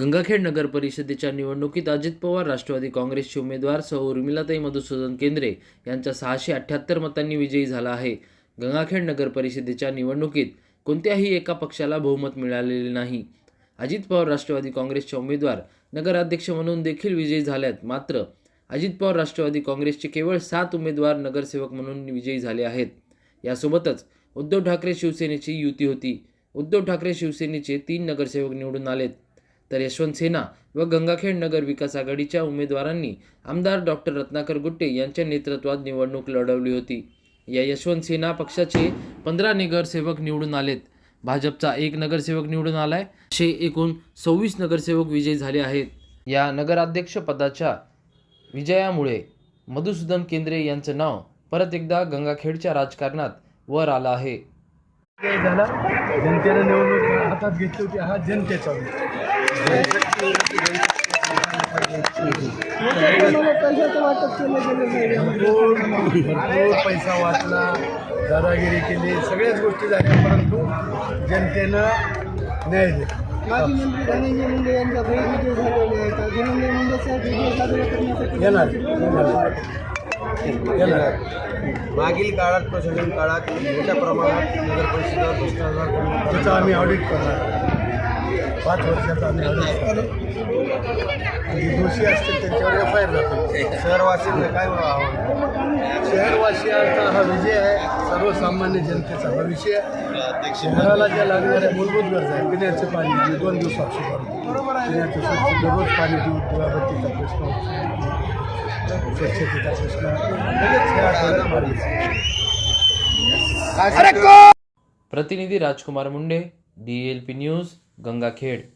गंगाखेड नगर परिषदेच्या निवडणुकीत अजित पवार राष्ट्रवादी काँग्रेसचे उमेदवार सौ उर्मिलाताई मधुसूदन केंद्रे यांच्या सहाशे अठ्ठ्याहत्तर मतांनी विजयी झाला आहे. गंगाखेड नगर परिषदेच्या निवडणुकीत कोणत्याही एका पक्षाला बहुमत मिळालेले नाही. अजित पवार राष्ट्रवादी काँग्रेसचे उमेदवार नगराध्यक्ष म्हणून देखील विजयी झाल्यात. मात्र अजित पवार राष्ट्रवादी काँग्रेसचे केवळ सात उमेदवार नगरसेवक म्हणून विजयी झाले आहेत. यासोबतच उद्धव ठाकरे शिवसेनेची युती होती. उद्धव ठाकरे शिवसेनेचे तीन नगरसेवक निवडून आलेत. तर यशवंत सिन्हा व गंगाखेड नगर विकास आघाडीच्या उमेदवारांनी आमदार डॉक्टर रत्नाकर गुट्टे यांच्या नेतृत्वात निवडणूक लढवली होती. या यशवंत सिन्हा पक्षाचे पंधरा नगरसेवक निवडून आलेत. भाजपचा एक नगरसेवक निवडून आलाय. असे एकूण सव्वीस नगरसेवक विजयी झाले आहेत. या नगराध्यक्षपदाच्या विजयामुळे मधुसूदन केंद्रे यांचं नाव परत एकदा गंगाखेडच्या राजकारणात वर आलं आहे. जनतेनं निवडणूक हातात घेतली होती हा जनतेचा विषय. भरपूर भरपूर पैसा वाचला दादागिरी केली सगळ्याच गोष्टी झाल्या परंतु जनतेनं न्याय दिला. माजी मंत्री धनंजय मुंडे यांचा गैरविजय झालेले आहेत धनंजय मुंडे साहेब विजय साजरा करण्यासाठी मागील काळात प्रशासन काळात मोठ्या प्रमाणात नगर परिषदेवर भ्रष्टाचार आम्ही ऑडिट करणार. पाच वर्षाचं करणार जे दोषी असतील त्यांच्यावर एफ आय आर दाखल. शहरवासींना काय आव्हान? शहरवासियांचा हा विजय आहे. सर्वसामान्य जनतेचा हा विषय आहे. शहराला ज्या लागणाऱ्या मूलभूत गरजा आहेत पिण्याचं पाणी जे दोन दिवसात सुधारू पिण्याचं स्वच्छ दररोज पाणी देऊ दिवाबत्तीचा प्रश्न स्वच्छतेचा प्रश्न. लगेच ह्या आठवड्यात मार्गी प्रतिनिधी Rajkumar Munde D L P news Gangakhed